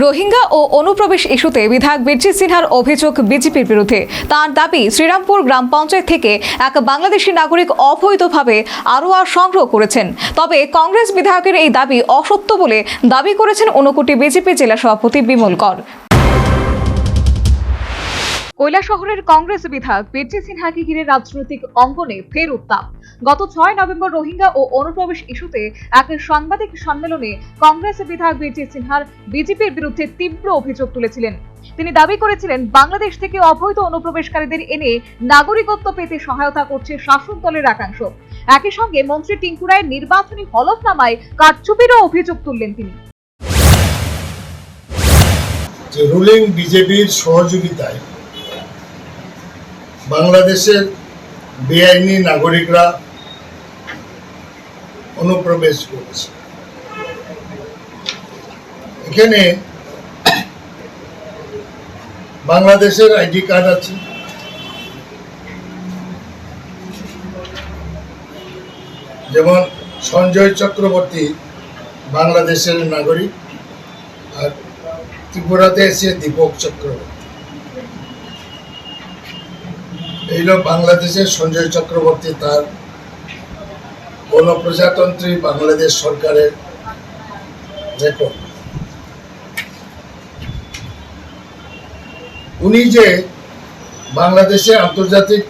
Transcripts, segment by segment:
রোহিঙ্গা ও অনুপ্রবেশ ইস্যুতে বিধায়ক বীরজিৎ সিনহার অভিযোগ বিজেপির বিরুদ্ধে। তার দাবি, শ্রীরামপুর গ্রাম পঞ্চায়েত থেকে এক বাংলাদেশি নাগরিক অবৈধভাবে আরোয়া সংগ্রহ করেছেন। তবে কংগ্রেস বিধায়কের এই দাবি অসত্য বলে দাবি করেছেন ঊনকোটি বিজেপি জেলা সভাপতি বিমল কর। শহরের কংগ্রেস বিধায়ক বীরজিৎ সিনহাকে ঘিরে রাজনৈতিক অঙ্গনে ফের উত্তাপ। গত ছয় নভেম্বর রোহিঙ্গা ও অনুপ্রবেশ ইস্যুতে এক সাংবাদিক সম্মেলনে কংগ্রেস বিধায়ক বীরজিৎ সিনহার বিজেপির বিরুদ্ধে তীব্র অভিযোগ তুলেছিলেন। তিনি দাবি করেছিলেন, বাংলাদেশ থেকে অবৈধ অনুপ্রবেশকারীদের এনে নাগরিকত্ব পেতে সহায়তা করছে শাসক দলের একাংশ। একই সঙ্গে মন্ত্রী টিঙ্কু রায়ের নির্বাচনী হলফনামায় কারচুপিরও অভিযোগ তুললেন তিনি। যে রুলিং বিজেপির সহযোগিতায় বাংলাদেশের বেআইনি নাগরিকরা অনুপ্রবেশ করেছে। এখানে বাংলাদেশের আইডি কার্ড আছে। যেমন সঞ্জয় চক্রবর্তী বাংলাদেশের নাগরিক আর ত্রিপুরাতে এসে দীপক চক্রবর্তী। এই বাংলাদেশের সঞ্জয় চক্রবর্তী তার গণপ্রজাতন্ত্রী বাংলাদেশ সরকারের রেকর্ড। উনি যে বাংলাদেশে আন্তর্জাতিক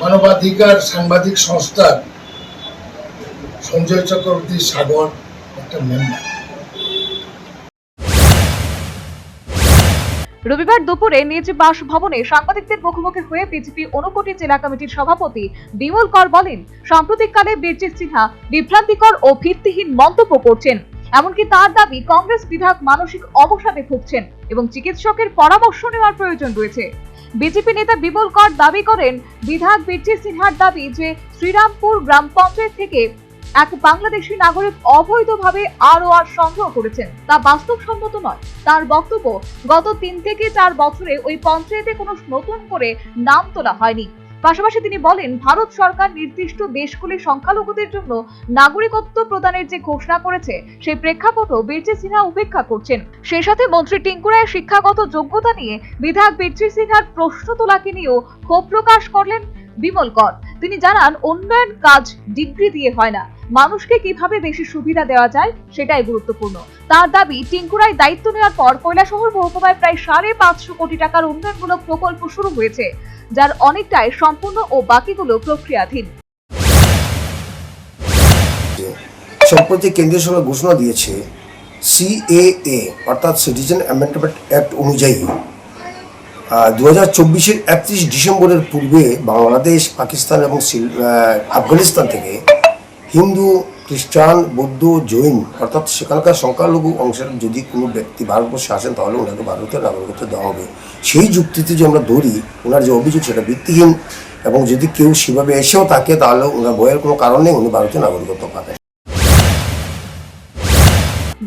মানবাধিকার সাংবাদিক সংস্থার সঞ্জয় চক্রবর্তী সাগর, একটা মেম্বার রবিবার দুপুরে নিজ বাসভবনে সাংবাদিকদের মুখোমুখি হয়ে বিজেপি ঊনকোটি জেলা কমিটির সভাপতি বিমল কর বলেন, সাম্প্রতিককালে বীরজিৎ সিনহা বিভ্রান্তিকর ও ভিত্তিহীন মন্তব্য করছেন। এমনকি তার দাবি, কংগ্রেস বিধায়ক মানসিক অবসাদে ভুগছেন এবং চিকিৎসকের পরামর্শ নেওয়ার প্রয়োজন রয়েছে। বিজেপি নেতা বিমল কর দাবি করেন, বিধায়ক বীরজিৎ সিনহার দাবি যে শ্রীরামপুর গ্রাম পঞ্চায়েত থেকে এক বাংলাদেশি নাগরিক অবৈধভাবে আরওআর সংগ্রহ করেছেন। তা বাস্তবসম্মত নয়। তার বক্তব্য, গত তিন থেকে চার বছরে ওই পঞ্চায়েতে কোনো নতুন করে নাম তোলা হয়নি। পাশাপাশি তিনি বলেন, ভারত সরকার নির্দিষ্ট দেশগুলির সংখ্যালঘুদের জন্য নাগরিকত্ব প্রদানের যে ঘোষণা করেছে, সেই প্রেক্ষাপটও বীরজি সিনহা উপেক্ষা করছেন। সেই সাথে মন্ত্রী টিঙ্কুরায় শিক্ষাগত যোগ্যতা নিয়ে বিধায়ক বীরজি সিনহার প্রশ্ন তোলাকে নিয়েও ক্ষোভ প্রকাশ করলেন বিমল কর। তিনি জানান, উন্নয়ন কাজ ডিগ্রি দিয়ে হয় না। মানুষকে কীভাবে বেশি সুবিধা দেওয়া যায় সেটাই গুরুত্বপূর্ণ। তার দাবি টিঙ্কুরায় দায়িত্ব নেওয়ার পর কৈলাসহর মহকুমায় প্রায় সাড়ে পাঁচশো কোটি টাকার উন্নয়নমূলক প্রকল্প শুরু হয়েছে, যার অনেকটাই সম্পূর্ণ ও বাকিগুলো প্রক্রিয়াধীন। সম্প্রতি কেন্দ্রীয় সরকার ঘোষণা দিয়েছে, সিএএ, অর্থাৎ সিটিজেন অ্যামেন্ডমেন্ট অ্যাক্ট অনুযায়ী দু হাজার চব্বিশের একত্রিশ ডিসেম্বরের পূর্বে বাংলাদেশ, পাকিস্তান এবং আফগানিস্তান থেকে হিন্দু, খ্রিস্টান, বৌদ্ধ, জৈন অর্থাৎ সেখানকার সংখ্যালঘু অংশের যদি কোনো ব্যক্তি ভারতবর্ষে আসেন, তাহলে ওনাকে ভারতের নাগরিকত্ব দেওয়া হবে। সেই যুক্তিতে যে আমরা ধরি, ওনার যে অভিযোগ সেটা ভিত্তিহীন এবং যদি কেউ সেভাবে এসেও থাকে, তাহলে ওনার বইয়ের কোনো কারণ নেই, উনি ভারতীয় নাগরিকত্ব পাবেন।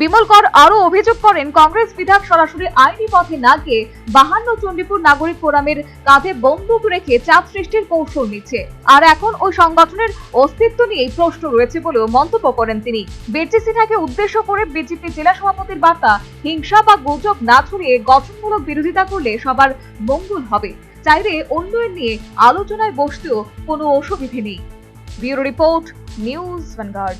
বিমল কর আরও অভিযোগ করেন, কংগ্রেস বিধায়ক সরাসরি আইনি পথে না গিয়ে বাহান্ন চণ্ডীপুর নাগরিক ফোরামের কাঁধে বন্দুক রেখে চাপ সৃষ্টির কৌশল নিচ্ছে। আর এখন ওই সংগঠনের অস্তিত্ব নিয়েই প্রশ্ন রয়েছে বলেও মন্তব্য করেন তিনি। বেরচি সিনহাকে উদ্দেশ্য করে বিজেপি জেলা সভাপতির বার্তা, হিংসা বা গুজব না ছড়িয়ে গঠনমূলক বিরোধিতা করলে সবার মঙ্গল হবে। চাইলে উন্নয়ন নিয়ে আলোচনায় বসতেও কোনো অসুবিধে নেই। Bureau report, news Vanguard.